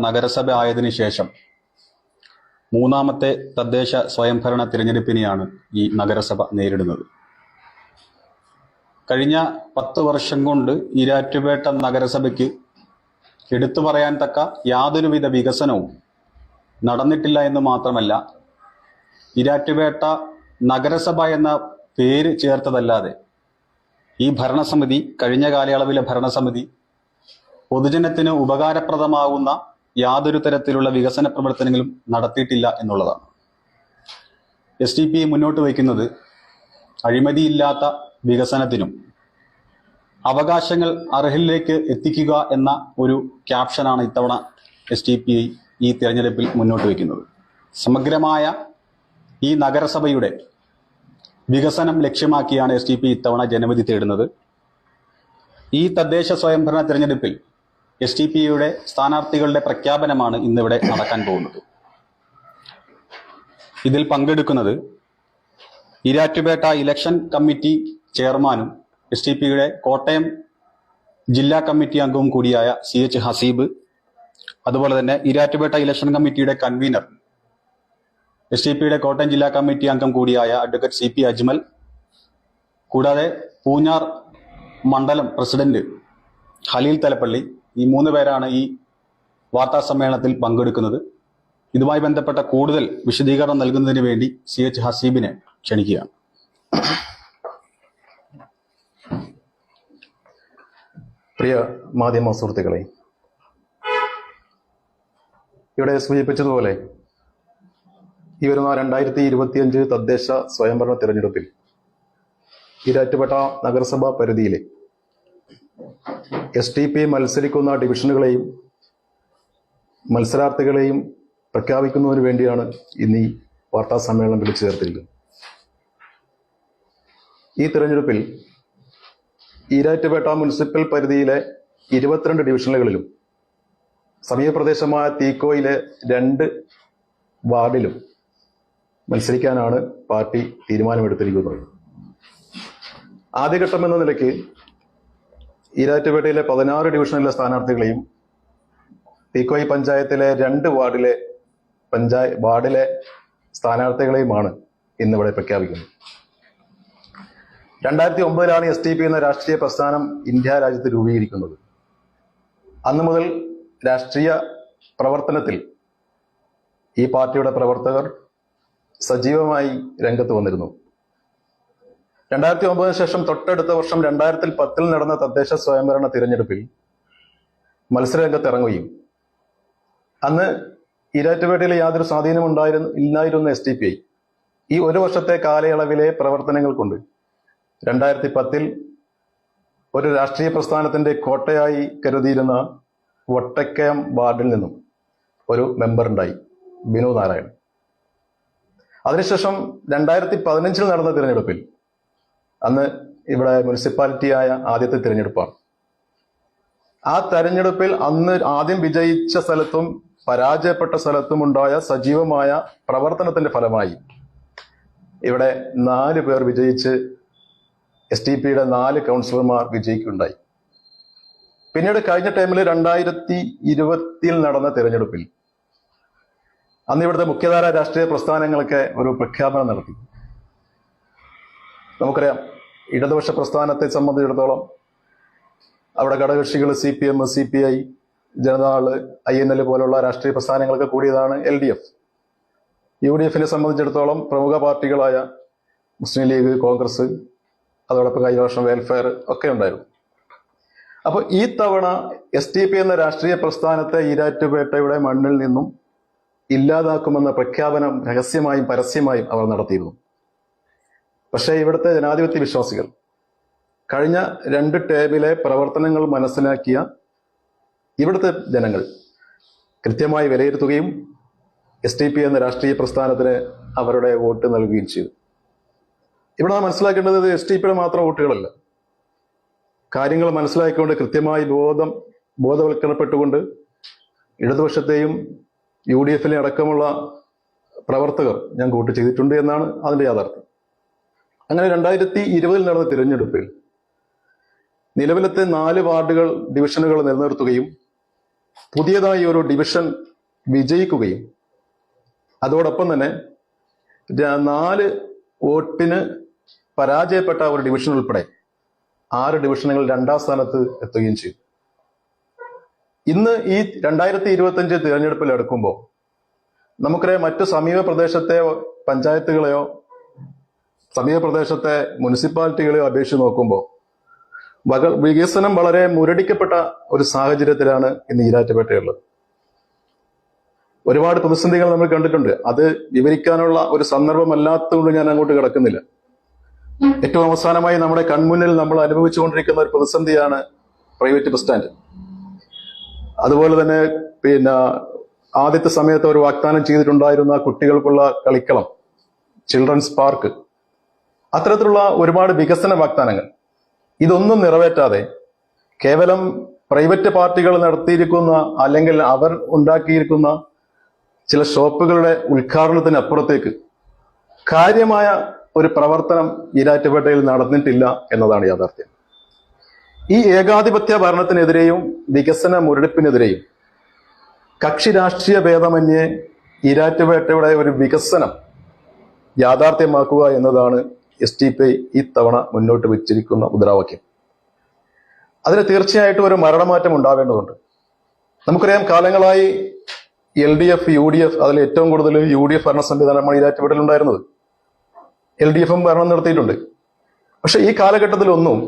നഗരസഭ ആയതിനു ശേഷം മൂന്നാമത്തെ തദ്ദേശ സ്വയംഭരണ തിരഞ്ഞെടുപ്പിനെയാണ് ഈ നഗരസഭ നേരിടുന്നത്. കഴിഞ്ഞ പത്ത് വർഷം കൊണ്ട് ഈരാറ്റുപേട്ട നഗരസഭയ്ക്ക് എടുത്തു പറയാൻ തക്ക യാതൊരുവിധ വികസനവും നടന്നിട്ടില്ല എന്ന് മാത്രമല്ല ഈരാറ്റുപേട്ട നഗരസഭ എന്ന പേര് ചേർത്തതല്ലാതെ ഈ ഭരണസമിതി കഴിഞ്ഞ കാലയളവിലെ ഭരണസമിതി പൊതുജനത്തിന് ഉപകാരപ്രദമാകുന്ന യാതൊരു തരത്തിലുള്ള വികസന പ്രവർത്തനങ്ങളും നടത്തിയിട്ടില്ല എന്നുള്ളതാണ്. എസ് ടി പി മുന്നോട്ട് വയ്ക്കുന്നത് അഴിമതിയില്ലാത്ത വികസനത്തിനും അവകാശങ്ങൾ അർഹിലേക്ക് എത്തിക്കുക എന്ന ഒരു ക്യാപ്ഷനാണ് ഇത്തവണ എസ് ടി പി ഈ തിരഞ്ഞെടുപ്പിൽ മുന്നോട്ട് വയ്ക്കുന്നത്. സമഗ്രമായ ഈ നഗരസഭയുടെ വികസനം ലക്ഷ്യമാക്കിയാണ് എസ് ടി പി ഇത്തവണ ജനവിധി തേടുന്നത്. ഈ തദ്ദേശ സ്വയംഭരണ തിരഞ്ഞെടുപ്പിൽ എസ് ടി പിയുടെ സ്ഥാനാർത്ഥികളുടെ പ്രഖ്യാപനമാണ് ഇന്നിവിടെ നടക്കാൻ പോകുന്നത്. ഇതിൽ പങ്കെടുക്കുന്നത് ഇരാറ്റുപേട്ട ഇലക്ഷൻ കമ്മിറ്റി ചെയർമാനും എസ് ടി പിയുടെ കോട്ടയം ജില്ലാ കമ്മിറ്റി അംഗവും കൂടിയായ സി എച്ച് ഹസീബ് അതുപോലെ തന്നെ ഇരാറ്റുപേട്ട ഇലക്ഷൻ കമ്മിറ്റിയുടെ കൺവീനർ എസ് ടി പിയുടെ കോട്ടയം ജില്ലാ കമ്മിറ്റി അംഗം കൂടിയായ അഡ്വക്കേറ്റ് സി പി അജ്മൽ കൂടാതെ പൂഞ്ഞാർ മണ്ഡലം പ്രസിഡന്റ് ഹലീൽ തലപ്പള്ളി ഈ മൂന്ന് പേരാണ് ഈ വാർത്താ സമ്മേളനത്തിൽ പങ്കെടുക്കുന്നത്. ഇതുമായി ബന്ധപ്പെട്ട കൂടുതൽ വിശദീകരണം നൽകുന്നതിന് വേണ്ടി സി എച്ച് ഹസീബിനെ ക്ഷണിക്കുകയാണ്. പ്രിയ മാധ്യമ സുഹൃത്തുക്കളെ ഇവിടെ സൂചിപ്പിച്ചതുപോലെ ഈ വരുന്ന രണ്ടായിരത്തി ഇരുപത്തിയഞ്ച് തദ്ദേശ സ്വയംഭരണ തിരഞ്ഞെടുപ്പിൽ ഈരാറ്റുപേട്ട നഗരസഭാ പരിധിയിലെ എസ് ടി പി മത്സരിക്കുന്ന ഡിവിഷനുകളെയും മത്സരാർത്ഥികളെയും പ്രഖ്യാപിക്കുന്നതിന് വേണ്ടിയാണ് ഇന്ന് ഈ വാർത്താ സമ്മേളനം വിളിച്ചു ചേർത്തിരിക്കുന്നത്. ഈ തിരഞ്ഞെടുപ്പിൽ ഈരാറ്റുപേട്ട മുനിസിപ്പൽ പരിധിയിലെ ഇരുപത്തിരണ്ട് ഡിവിഷനുകളിലും സമീപപ്രദേശമായ തീക്കോയിലെ രണ്ട് വാർഡിലും മത്സരിക്കാനാണ് പാർട്ടി തീരുമാനമെടുത്തിരിക്കുന്നത്. ആദ്യഘട്ടം എന്ന നിലയ്ക്ക് ഈരാറ്റുപേട്ടയിലെ പതിനാറ് ഡിവിഷനിലെ സ്ഥാനാർത്ഥികളെയും തീക്കോയി പഞ്ചായത്തിലെ രണ്ട് വാർഡിലെ പഞ്ചായ വാർഡിലെ സ്ഥാനാർത്ഥികളെയുമാണ് ഇന്നിവിടെ പ്രഖ്യാപിക്കുന്നത്. രണ്ടായിരത്തി ഒമ്പതിലാണ് എസ് ടി പി എന്ന രാഷ്ട്രീയ പ്രസ്ഥാനം ഇന്ത്യ രാജ്യത്ത് രൂപീകരിക്കുന്നത്. അന്നു മുതൽ രാഷ്ട്രീയ പ്രവർത്തനത്തിൽ ഈ പാർട്ടിയുടെ പ്രവർത്തകർ സജീവമായി രംഗത്ത് വന്നിരുന്നു. രണ്ടായിരത്തി ഒമ്പതിന് ശേഷം തൊട്ടടുത്ത വർഷം രണ്ടായിരത്തി പത്തിൽ നടന്ന തദ്ദേശ സ്വയംഭരണ തിരഞ്ഞെടുപ്പിൽ മത്സരരംഗത്ത് ഇറങ്ങുകയും അന്ന് ഈരാറ്റുപേട്ടയിൽ യാതൊരു സ്വാധീനം ഉണ്ടായിരുന്നു ഇല്ലായിരുന്ന എസ് ഡി പി ഐ ഈ ഒരു വർഷത്തെ കാലയളവിലെ പ്രവർത്തനങ്ങൾ കൊണ്ട് രണ്ടായിരത്തി പത്തിൽ ഒരു രാഷ്ട്രീയ പ്രസ്ഥാനത്തിന്റെ കോട്ടയായി കരുതിയിരുന്ന വട്ടക്കയം വാർഡിൽ നിന്നും ഒരു മെമ്പർ ഉണ്ടായി ബിനു നാരായണൻ. അതിനുശേഷം രണ്ടായിരത്തി പതിനഞ്ചിൽ നടന്ന തിരഞ്ഞെടുപ്പിൽ അന്ന് ഇവിടെ മുനിസിപ്പാലിറ്റിയായ ആദ്യത്തെ തിരഞ്ഞെടുപ്പാണ്. ആ തെരഞ്ഞെടുപ്പിൽ അന്ന് ആദ്യം വിജയിച്ച സ്ഥലത്തും പരാജയപ്പെട്ട സ്ഥലത്തും ഉണ്ടായ സജീവമായ പ്രവർത്തനത്തിന്റെ ഫലമായി ഇവിടെ നാല് പേർ വിജയിച്ച് എസ് ടി പിയുടെ നാല് കൗൺസിലർമാർ വിജയിക്കുണ്ടായി പിന്നീട് കഴിഞ്ഞ ടൈമിൽ രണ്ടായിരത്തി ഇരുപത്തിൽ നടന്ന തിരഞ്ഞെടുപ്പിൽ അന്ന് ഇവിടുത്തെ മുഖ്യധാര രാഷ്ട്രീയ പ്രസ്ഥാനങ്ങളൊക്കെ ഒരു പ്രഖ്യാപനം നടത്തി. നമുക്കറിയാം ഇടതുപക്ഷ പ്രസ്ഥാനത്തെ സംബന്ധിച്ചിടത്തോളം അവിടെ ഘടകകക്ഷികൾ C P M C P I ജനതാൾ I N L പോലുള്ള രാഷ്ട്രീയ പ്രസ്ഥാനങ്ങളൊക്കെ കൂടിയതാണ് L D F U D എഫിനെ സംബന്ധിച്ചിടത്തോളം പ്രമുഖ പാർട്ടികളായ മുസ്ലിം ലീഗ് കോൺഗ്രസ് അതോടൊപ്പം കഴിഞ്ഞ വർഷം വെൽഫെയർ ഒക്കെ ഉണ്ടായിരുന്നു. അപ്പോൾ ഈ തവണ എസ് ടി പി എന്ന രാഷ്ട്രീയ പ്രസ്ഥാനത്തെ ഈരാറ്റുപേട്ടയുടെ മണ്ണിൽ നിന്നും ഇല്ലാതാക്കുമെന്ന പ്രഖ്യാപനം രഹസ്യമായും പരസ്യമായും അവർ നടത്തിയിരുന്നു. പക്ഷേ ഇവിടുത്തെ ജനാധിപത്യ വിശ്വാസികൾ കഴിഞ്ഞ രണ്ട് ടേമിലെ പ്രവർത്തനങ്ങൾ മനസ്സിലാക്കിയ ഇവിടുത്തെ ജനങ്ങൾ കൃത്യമായി വിലയിരുത്തുകയും എസ് ടി പി എന്ന രാഷ്ട്രീയ പ്രസ്ഥാനത്തിന് അവരുടെ വോട്ട് നൽകുകയും ചെയ്തു. ഇവിടെ മനസ്സിലാക്കേണ്ടത് എസ് ടി പിയുടെ മാത്രം വോട്ടുകളല്ല. കാര്യങ്ങൾ മനസ്സിലാക്കിക്കൊണ്ട് കൃത്യമായി ബോധം ബോധവൽക്കരണപ്പെട്ടുകൊണ്ട് ഇടതുപക്ഷത്തെയും യു ഡി എഫിനെ അടക്കമുള്ള പ്രവർത്തകർ ഞാൻ കൂട്ടി ചെയ്തിട്ടുണ്ട് എന്നാണ് അതിന്റെ യാഥാർത്ഥ്യം. അങ്ങനെ രണ്ടായിരത്തി ഇരുപതിൽ നടന്ന തിരഞ്ഞെടുപ്പിൽ നിലവിലത്തെ നാല് വാർഡുകൾ ഡിവിഷനുകൾ നിലനിർത്തുകയും പുതിയതായി ഒരു ഡിവിഷൻ വിജയിക്കുകയും അതോടൊപ്പം തന്നെ നാല് വോട്ടിന് പരാജയപ്പെട്ട ഒരു ഡിവിഷൻ ഉൾപ്പെടെ ആറ് ഡിവിഷനുകൾ രണ്ടാം സ്ഥാനത്ത് എത്തുകയും ചെയ്തു. ഇന്ന് ഈ രണ്ടായിരത്തി ഇരുപത്തി അഞ്ച് തിരഞ്ഞെടുപ്പിൽ എടുക്കുമ്പോൾ നമുക്കറിയാം മറ്റു സമീപ പ്രദേശത്തെ പഞ്ചായത്തുകളെയോ സമീപ പ്രദേശത്തെ മുനിസിപ്പാലിറ്റികളെ അപേക്ഷിച്ച് നോക്കുമ്പോൾ വക വികസനം വളരെ മുരടിക്കപ്പെട്ട ഒരു സാഹചര്യത്തിലാണ് ഇന്ന് ഈരാറ്റുപേട്ടയുള്ളത്. ഒരുപാട് പ്രതിസന്ധികൾ നമ്മൾ കണ്ടിട്ടുണ്ട്. അത് വിവരിക്കാനുള്ള ഒരു സന്ദർഭമല്ലാത്തതുകൊണ്ട് ഞാൻ അങ്ങോട്ട് കിടക്കുന്നില്ല. ഏറ്റവും അവസാനമായി നമ്മുടെ കൺമുന്നിൽ നമ്മൾ അനുഭവിച്ചുകൊണ്ടിരിക്കുന്ന ഒരു പ്രതിസന്ധിയാണ് പ്രൈവറ്റ് ബസ് സ്റ്റാൻഡ്. അതുപോലെ തന്നെ പിന്നെ ആദ്യത്തെ സമയത്ത് ഒരു വാഗ്ദാനം ചെയ്തിട്ടുണ്ടായിരുന്ന കുട്ടികൾക്കുള്ള കളിക്കളം ചിൽഡ്രൻസ് പാർക്ക്. അത്തരത്തിലുള്ള ഒരുപാട് വികസന വാഗ്ദാനങ്ങൾ. ഇതൊന്നും നിറവേറ്റാതെ കേവലം പ്രൈവറ്റ് പാർട്ടികൾ നടത്തിയിരിക്കുന്ന അല്ലെങ്കിൽ അവർ ഉണ്ടാക്കിയിരിക്കുന്ന ചില ഷോപ്പുകളുടെ ഉദ്ഘാടനത്തിന് അപ്പുറത്തേക്ക് കാര്യമായ ഒരു പ്രവർത്തനം ഈരാറ്റുപേട്ടയിൽ നടന്നിട്ടില്ല എന്നതാണ് യാഥാർത്ഥ്യം. ഈ ഏകാധിപത്യ ഭരണത്തിനെതിരെയും വികസന മുരടിപ്പിനെതിരെയും കക്ഷി രാഷ്ട്രീയ ഭേദമന്യേ ഈരാറ്റുപേട്ടയുടെ ഒരു വികസനം യാഥാർത്ഥ്യമാക്കുക എന്നതാണ് എസ് ടി പി ഇത്തവണ മുന്നോട്ട് വെച്ചിരിക്കുന്ന മുദ്രാവാക്യം. അതിന് തീർച്ചയായിട്ടും ഒരു മരണമാറ്റം ഉണ്ടാവേണ്ടതുണ്ട് നമുക്കറിയാം കാലങ്ങളായി L D F U D F അതിൽ ഏറ്റവും കൂടുതൽ യു ഡി എഫ് ഭരണ സംവിധാനമാണ് ഈരാറ്റുപേട്ടയിൽ ഉണ്ടായിരുന്നത്. എൽ ഡി എഫും ഭരണം നടത്തിയിട്ടുണ്ട് പക്ഷെ ഈ കാലഘട്ടത്തിലൊന്നും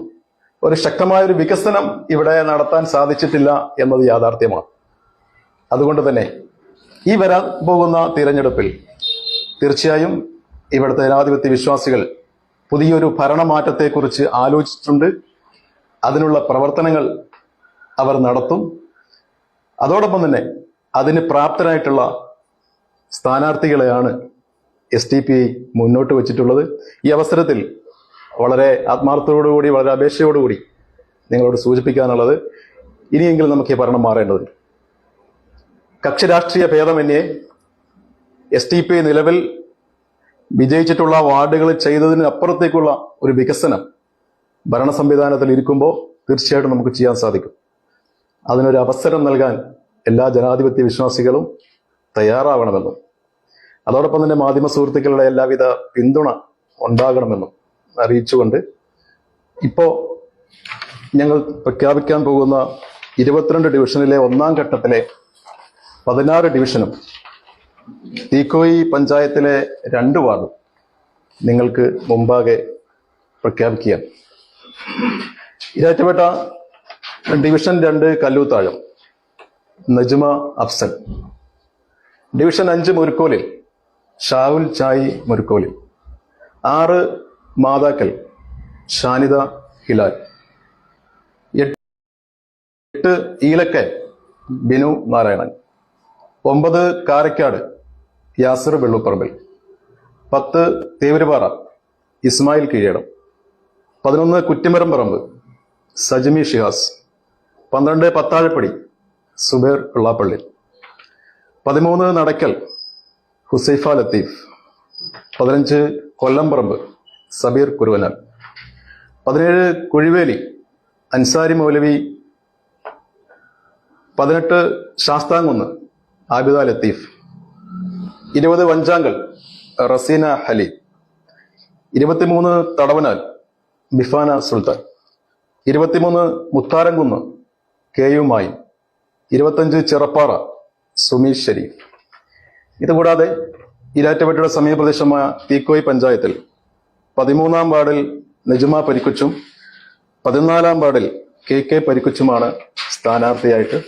ഒരു ശക്തമായ ഒരു വികസനം ഇവിടെ നടത്താൻ സാധിച്ചിട്ടില്ല എന്നത് യാഥാർത്ഥ്യമാണ്. അതുകൊണ്ട് തന്നെ ഈ വരാൻ പോകുന്ന തിരഞ്ഞെടുപ്പിൽ തീർച്ചയായും ഇവിടുത്തെ ജനാധിപത്യ വിശ്വാസികൾ പുതിയൊരു ഭരണമാറ്റത്തെക്കുറിച്ച് ആലോചിച്ചിട്ടുണ്ട്. അതിനുള്ള പ്രവർത്തനങ്ങൾ അവർ നടത്തും. അതോടൊപ്പം തന്നെ അതിന് പ്രാപ്തരായിട്ടുള്ള സ്ഥാനാർത്ഥികളെയാണ് എസ് ടി പി ഐ മുന്നോട്ട് വെച്ചിട്ടുള്ളത്. ഈ അവസരത്തിൽ വളരെ ആത്മാർത്ഥതയോടുകൂടി വളരെ അപേക്ഷയോടുകൂടി നിങ്ങളോട് സൂചിപ്പിക്കാനുള്ളത് ഇനിയെങ്കിലും നമുക്ക് ഈ ഭരണം മാറേണ്ടതുണ്ട്. കക്ഷിരാഷ്ട്രീയ ഭേദമന്യേ എസ് ടി പി നിലവിൽ വിജയിച്ചിട്ടുള്ള വാർഡുകൾ ചെയ്തതിന് അപ്പുറത്തേക്കുള്ള ഒരു വികസനം ഭരണ സംവിധാനത്തിൽ ഇരിക്കുമ്പോൾ തീർച്ചയായിട്ടും നമുക്ക് ചെയ്യാൻ സാധിക്കും. അതിനൊരു അവസരം നൽകാൻ എല്ലാ ജനാധിപത്യ വിശ്വാസികളും തയ്യാറാവണമെന്നും അതോടൊപ്പം തന്നെ മാധ്യമ സുഹൃത്തുക്കളുടെ എല്ലാവിധ പിന്തുണ ഉണ്ടാകണമെന്നും അറിയിച്ചുകൊണ്ട് ഇപ്പോൾ ഞങ്ങൾ പ്രഖ്യാപിക്കാൻ പോകുന്ന ഇരുപത്തിരണ്ട് ഡിവിഷനിലെ ഒന്നാം ഘട്ടത്തിലെ പതിനാറ് ഡിവിഷനും തീക്കോയി പഞ്ചായത്തിലെ രണ്ട് വാർഡും നിങ്ങൾക്ക് മുമ്പാകെ പ്രഖ്യാപിക്കുകയാണ്. ഇരാറ്റുപേട്ട ഡിവിഷൻ രണ്ട് കല്ലൂത്താഴം നജ്മ അഫ്സൽ. ഡിവിഷൻ അഞ്ച് മുരുക്കോലിൽ ഷാവുൽ ചായി മുരുക്കോലിൽ. ആറ് മാതാക്കൽ ഷാനിത ഹിലാൽ. എട്ട് ഈലക്കൽ ബിനു നാരായണൻ. ഒമ്പത് കാരക്കാട് യാസിർ വെള്ളുപ്പറമ്പിൽ. പത്ത് തേവരുപാറ ഇസ്മായിൽ കീഴടം. പതിനൊന്ന് കുറ്റിമരം പറമ്പ് സജ്മി ഷിഹാസ്. പന്ത്രണ്ട് പത്താഴപ്പടി സുബേർ പിള്ളാപ്പള്ളി പതിമൂന്ന് നടക്കൽ ഹുസൈഫ ലത്തീഫ്. പതിനഞ്ച് കൊല്ലംപറമ്പ് സബീർ കുരുവനാൽ പതിനേഴ് കുഴിവേലി അൻസാരി മൗലവി. പതിനെട്ട് ശാസ്താങ്കുന്ന് ആബിദ ലത്തീഫ്. ഇരുപത് വഞ്ചാങ്കൽ റസീന ഹലി. ഇരുപത്തിമൂന്ന് തടവനാൽ ബിഫാന സുൽത്താൻ. ഇരുപത്തിമൂന്ന് മുത്താരംകുന്ന് കെ യു മായി ഇരുപത്തഞ്ച് ചെറപ്പാറ സുമീഷ് ഷെരീഫ്. ഇതുകൂടാതെ ഇരാറ്റുപേട്ടയുടെ സമീപപ്രദേശമായ തീക്കോയ് പഞ്ചായത്തിൽ പതിമൂന്നാം വാർഡിൽ നജുമ പരിക്കുച്ചും പതിനാലാം വാർഡിൽ കെ കെ പരിക്കുച്ചുമാണ് സ്ഥാനാർത്ഥിയായിട്ട്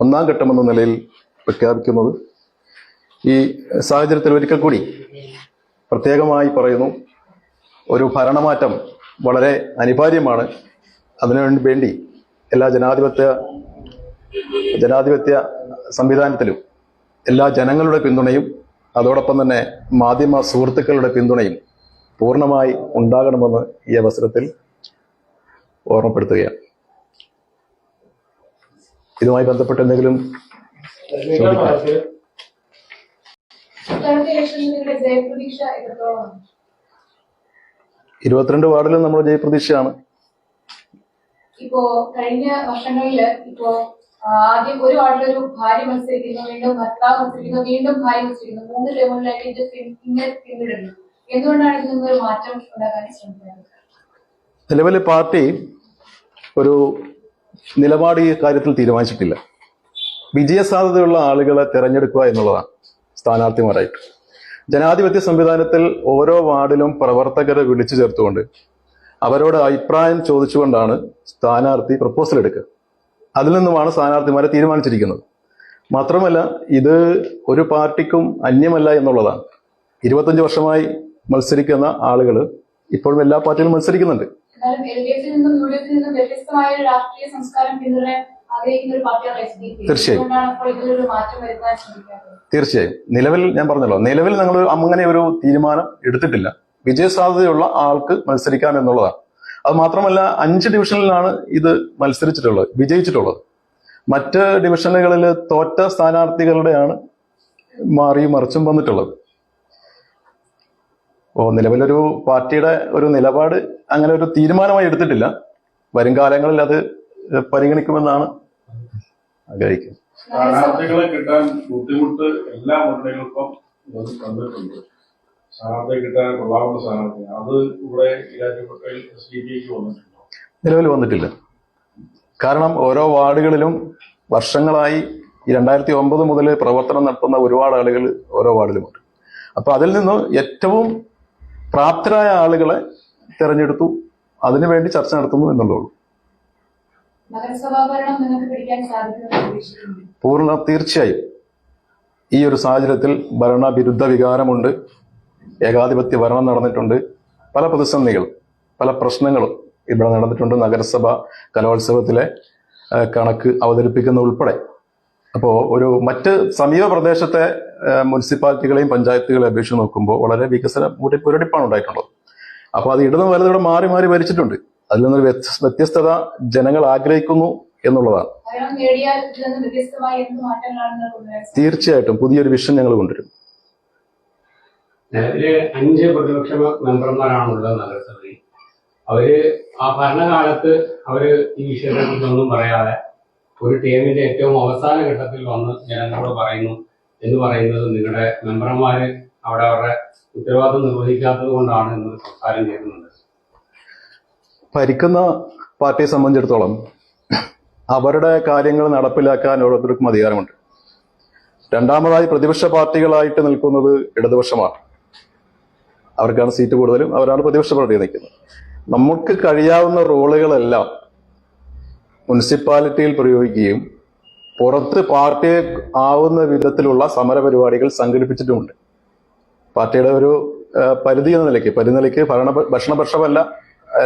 ഒന്നാം ഘട്ടമെന്ന നിലയിൽ പ്രഖ്യാപിക്കുന്നത്. ഈ സാഹചര്യത്തിൽ ഒരിക്കൽ കൂടി പ്രത്യേകമായി പറയുന്നു ഒരു ഭരണമാറ്റം വളരെ അനിവാര്യമാണ്. അതിനു വേണ്ടി എല്ലാ ജനാധിപത്യ ജനാധിപത്യ സംവിധാനത്തിലും എല്ലാ ജനങ്ങളുടെ പിന്തുണയും അതോടൊപ്പം തന്നെ മാധ്യമ സുഹൃത്തുക്കളുടെ പിന്തുണയും പൂർണമായി ഉണ്ടാകണമെന്ന് ഈ അവസരത്തിൽ ഓർമ്മപ്പെടുത്തുകയാണ്. ഇതുമായി ബന്ധപ്പെട്ട് എന്തെങ്കിലും ചോദിക്കാം ഇത്തവണത്തെ ഇലക്ഷനിൽ നിങ്ങളുടെ ജയപ്രതീക്ഷ എത്രത്തോളമാണ് ഇരുപത്തിരണ്ട് വാർഡിലും നമ്മൾ ജയപ്രതീക്ഷയാണ്. ഇപ്പോ കഴിഞ്ഞ വർഷങ്ങളിൽ ഇപ്പോ ആദ്യം ഒരു വാർഡിലൊരു ഭാര്യ മത്സരിക്കുന്നു വീണ്ടും ഭർത്താവ് മത്സരിക്കുന്നു വീണ്ടും ഭാര്യ മത്സരിക്കുന്നു മൂന്ന് ടേമുകളിലായിട്ട് ഇത് ഇങ്ങനെ പിന്നിടുന്നു. എന്തുകൊണ്ടാണ് ഇതിൽ നിന്നൊരു മാറ്റം ഉണ്ടാക്കാൻ ശ്രമിക്കുന്നത്? നിലവിലെ പാർട്ടി ഒരു നിലപാട് ഈ കാര്യത്തിൽ തീരുമാനിച്ചിട്ടില്ല. വിജയസാധ്യതയുള്ള ആളുകളെ തിരഞ്ഞെടുക്കുക എന്നുള്ളതാണ്. സ്ഥാനാർത്ഥിമാരായിട്ട്. ജനാധിപത്യ സംവിധാനത്തിൽ ഓരോ വാർഡിലും പ്രവർത്തകരെ വിളിച്ചു ചേർത്തുകൊണ്ട് അവരോട് അഭിപ്രായം ചോദിച്ചുകൊണ്ടാണ് സ്ഥാനാർത്ഥി പ്രപ്പോസൽ എടുക്കുക. അതിൽ നിന്നുമാണ് സ്ഥാനാർത്ഥിമാരെ തീരുമാനിച്ചിരിക്കുന്നത്. മാത്രമല്ല ഇത് ഒരു പാർട്ടിക്കും അന്യമല്ല എന്നുള്ളതാണ്. ഇരുപത്തഞ്ച് വർഷമായി മത്സരിക്കുന്ന ആളുകൾ ഇപ്പോഴും എല്ലാ പാർട്ടികളും മത്സരിക്കുന്നുണ്ട്. നിന്നും നിന്നും വ്യത്യസ്തമായ രാഷ്ട്രീയ സംസ്കാരം തീർച്ചയായും. തീർച്ചയായും. നിലവിൽ ഞാൻ പറഞ്ഞല്ലോ നിലവിൽ ഞങ്ങൾ അങ്ങനെ ഒരു തീരുമാനം എടുത്തിട്ടില്ല. വിജയസാധ്യതയുള്ള ആൾക്ക് മത്സരിക്കാം എന്നുള്ളതാണ്. അത് മാത്രമല്ല അഞ്ച് ഡിവിഷനിലാണ് ഇത് മത്സരിച്ചിട്ടുള്ളത് വിജയിച്ചിട്ടുള്ളത്. മറ്റ് ഡിവിഷനുകളിൽ തോറ്റ സ്ഥാനാർത്ഥികളുടെയാണ് മാറിയും മറിച്ചും വന്നിട്ടുള്ളത്. ഓ നിലവിലൊരു പാർട്ടിയുടെ ഒരു നിലപാട് അങ്ങനെ ഒരു തീരുമാനമായി എടുത്തിട്ടില്ല. വരും കാലങ്ങളിൽ അത് പരിഗണിക്കുമെന്നാണ് ആഗ്രഹിക്കുന്നത് സ്ഥാനാർത്ഥികളെ കിട്ടാൻ ബുദ്ധിമുട്ട് എല്ലാ മുന്നണികൾക്കും തന്നിട്ടുണ്ട്. സ്ഥാനാർത്ഥി കിട്ടാൻ കൊള്ളാവുന്ന സ്ഥാനാർത്ഥി അത് ഇവിടെ ഇരാജപ്പെട്ടയിൽ എസ് ഡി പിക്ക് വന്നിട്ടുണ്ടോ? നിലവിൽ വന്നിട്ടില്ല. കാരണം ഓരോ വാർഡുകളിലും വർഷങ്ങളായി ഈ രണ്ടായിരത്തി ഒമ്പത് മുതൽ പ്രവർത്തനം നടത്തുന്ന ഒരുപാട് ആളുകൾ ഓരോ വാർഡിലുമുണ്ട്. അപ്പോൾ അതിൽ നിന്ന് ഏറ്റവും പ്രാപ്തരായ ആളുകളെ തെരഞ്ഞെടുത്തു അതിനുവേണ്ടി ചർച്ച നടത്തുന്നു എന്നുള്ളൂ നഗരസഭാ ഭരണം നിങ്ങൾക്ക് പിടിക്കാൻ സാധിക്കുമെന്ന് പ്രതീക്ഷിക്കുന്നു പൂർണ തീർച്ചയായും. ഈ ഒരു സാഹചര്യത്തിൽ ഭരണവിരുദ്ധ വികാരമുണ്ട്. ഏകാധിപത്യ ഭരണം നടന്നിട്ടുണ്ട്. പല പ്രതിസന്ധികളും പല പ്രശ്നങ്ങളും ഇവിടെ നടന്നിട്ടുണ്ട് നഗരസഭ കലോത്സവത്തിലെ കണക്ക് അവതരിപ്പിക്കുന്ന ഉൾപ്പെടെ. അപ്പോൾ ഒരു മറ്റ് സമീപ പ്രദേശത്തെ മുനിസിപ്പാലിറ്റികളെയും പഞ്ചായത്തുകളെയും അപേക്ഷിച്ച് നോക്കുമ്പോൾ വളരെ വികസന മുടി- മുരടിപ്പാണ് ഉണ്ടായിട്ടുള്ളത്. അപ്പോൾ അത് ഇടതും വലതും മാറി മാറി ഭരിച്ചിട്ടുണ്ട്. അതിൽ നിന്നൊരു വ്യത്യസ്ത- വ്യത്യസ്തത ജനങ്ങൾ ആഗ്രഹിക്കുന്നു എന്നുള്ളതാണ്. തീർച്ചയായിട്ടും പുതിയൊരു വിഷൻ ഞങ്ങൾ കൊണ്ടുവരും. നിലവിൽ അഞ്ച് പ്രതിപക്ഷ മെമ്പർമാരാണുള്ളത് നഗരസഭയിൽ. അവർ ആ ഭരണകാലത്ത് അവർ ഈ വിഷയത്തെ കുറിച്ചൊന്നും പറയാതെ ഒരു ടീമിന്റെ ഏറ്റവും അവസാന ഘട്ടത്തിൽ വന്ന് ജനങ്ങളോട് പറയുന്നു എന്ന് പറയുന്നത് നിങ്ങളുടെ മെമ്പർമാര് അവിടെ അവരുടെ ഉത്തരവാദിത്വം നിർവഹിക്കാത്തത് കൊണ്ടാണ് എന്ന് സംസാരം ചെയ്യുന്നുണ്ട് ഭരിക്കുന്ന പാർട്ടിയെ സംബന്ധിച്ചിടത്തോളം അവരുടെ കാര്യങ്ങൾ നടപ്പിലാക്കാൻ ഓരോരുത്തർക്കും അധികാരമുണ്ട്. രണ്ടാമതായി പ്രതിപക്ഷ പാർട്ടികളായിട്ട് നിൽക്കുന്നത് ഇടതുപക്ഷമാണ്. അവർക്കാണ് സീറ്റ് കൂടുതലും അവരാണ് പ്രതിപക്ഷ പാർട്ടി നിൽക്കുന്നത്. നമുക്ക് കഴിയാവുന്ന റോളുകളെല്ലാം മുനിസിപ്പാലിറ്റിയിൽ പ്രയോഗിക്കുകയും പുറത്ത് പാർട്ടിയെ ആവുന്ന വിധത്തിലുള്ള സമരപരിപാടികൾ സംഘടിപ്പിച്ചിട്ടുമുണ്ട്. പാർട്ടിയുടെ ഒരു പരിധി എന്ന നിലയ്ക്ക് പരിധി നിലയ്ക്ക് ഭരണ ഭക്ഷണപക്ഷമല്ല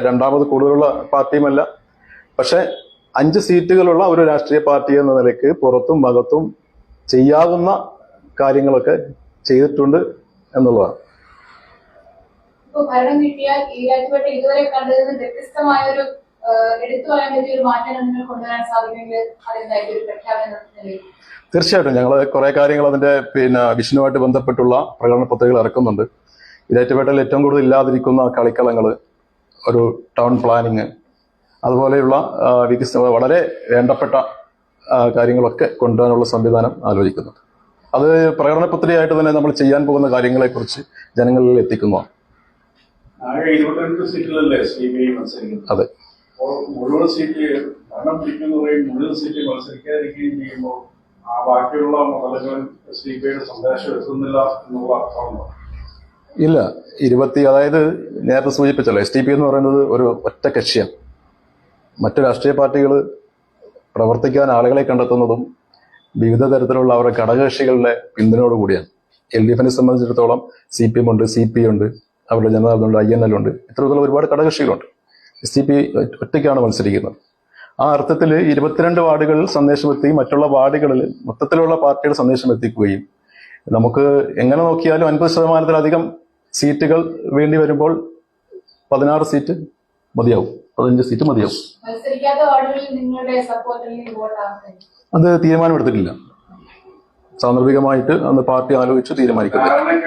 രണ്ടാമത് കൂടുതലുള്ള പാർട്ടിയുമല്ല. പക്ഷെ അഞ്ച് സീറ്റുകളുള്ള ഒരു രാഷ്ട്രീയ പാർട്ടി എന്ന നിലയ്ക്ക് പുറത്തും അകത്തും ചെയ്യാവുന്ന കാര്യങ്ങളൊക്കെ ചെയ്തിട്ടുണ്ട് എന്നുള്ളതാണ്. ഇപ്പൊ ഭരണം കിട്ടിയാൽ ഈ രാജ്യപ്പെട്ട ഇതുവരെ കണ്ടതിൽ നിന്ന് വ്യത്യസ്തമായ ഒരു എടുത്തു ഒരു നിങ്ങൾ കൊണ്ടുവരാൻ സാധിക്കുമെങ്കിൽ പ്രഖ്യാപനം തീർച്ചയായിട്ടും ഞങ്ങൾ കുറെ കാര്യങ്ങൾ അതിന്റെ പിന്നെ വിഷ്ണുവായിട്ട് ബന്ധപ്പെട്ടുള്ള പ്രകടന പത്രികകൾ ഇറക്കുന്നുണ്ട്. ഇതേറ്റുപേട്ടയിൽ ഏറ്റവും കൂടുതൽ ഇല്ലാതിരിക്കുന്ന കളിക്കളങ്ങൾ ഒരു ടൗൺ പ്ലാനിങ് അതുപോലെയുള്ള വികസന വളരെ വേണ്ടപ്പെട്ട കാര്യങ്ങളൊക്കെ കൊണ്ടുവരാനുള്ള സംവിധാനം ആലോചിക്കുന്നുണ്ട്. അത് പ്രകടന പത്രികയായിട്ട് തന്നെ നമ്മൾ ചെയ്യാൻ പോകുന്ന കാര്യങ്ങളെക്കുറിച്ച് ജനങ്ങളിൽ എത്തിക്കുന്നതാണ് അതെ. മുഴുവൻ സീറ്റ് ഭരണം പിടിക്കുന്ന പറയും മുഴുവൻ സീറ്റ് മത്സരിക്കാതിരിക്കുകയും ചെയ്യുമ്പോൾ ആ ബാക്കിയുള്ള മണ്ഡലങ്ങളിൽ പിയുടെ സന്ദേശം എത്തുന്നില്ല എന്നുള്ള അർത്ഥമുണ്ടോ? ഇല്ല ഇരുപത്തി അതായത് നേരത്തെ സൂചിപ്പിച്ചല്ലോ എസ് ടി പി എന്ന് പറയുന്നത് ഒരു ഒറ്റ കക്ഷിയാണ് മറ്റു രാഷ്ട്രീയ പാർട്ടികൾ പ്രവർത്തിക്കാൻ ആളുകളെ കണ്ടെത്തുന്നതും വിവിധ തരത്തിലുള്ള അവരുടെ ഘടകകക്ഷികളുടെ പിന്തുണയോടുകൂടിയാണ് എൽ ഡി എഫിനെ സംബന്ധിച്ചിടത്തോളം സി പി എം ഉണ്ട് സി പി ഉണ്ട് അവരുടെ ജനതാദളുണ്ട് ഐ എൻ എൽ ഉണ്ട് ഇത്തരത്തിലുള്ള ഒരുപാട് ഘടകകക്ഷികളുണ്ട്. എസ് ടി പി ഒറ്റയ്ക്കാണ് മത്സരിക്കുന്നത്. ആ അർത്ഥത്തിൽ ഇരുപത്തിരണ്ട് വാർഡുകളിൽ സന്ദേശമെത്തി മറ്റുള്ള വാർഡുകളിൽ മൊത്തത്തിലുള്ള പാർട്ടിയുടെ സന്ദേശം എത്തിക്കുകയും നമുക്ക് എങ്ങനെ നോക്കിയാലും അൻപത് ശതമാനത്തിലധികം സീറ്റുകൾ വേണ്ടി വരുമ്പോൾ പതിനാറ് സീറ്റ് മതിയാവും. പതിനഞ്ച് സീറ്റ് മതിയാവും. അത് തീരുമാനമെടുത്തിട്ടില്ല. സാന്ദർഭികമായിട്ട് അന്ന് പാർട്ടി ആലോചിച്ച് തീരുമാനിക്കുന്നത് പറഞ്ഞാൽ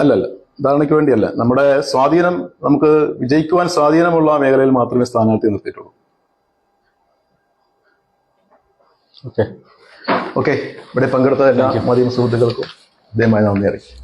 അല്ലല്ല ധാരണയ്ക്ക് വേണ്ടിയല്ല. നമ്മുടെ സ്വാധീനം നമുക്ക് വിജയിക്കുവാൻ സ്വാധീനമുള്ള മേഖലയിൽ മാത്രമേ സ്ഥാനാർത്ഥി നിർത്തിയിട്ടുള്ളൂ. ഓക്കെ ഓക്കെ ഇവിടെ പങ്കെടുത്ത എല്ലാ മാധ്യമ സുഹൃത്തുക്കൾക്കും demandanderes.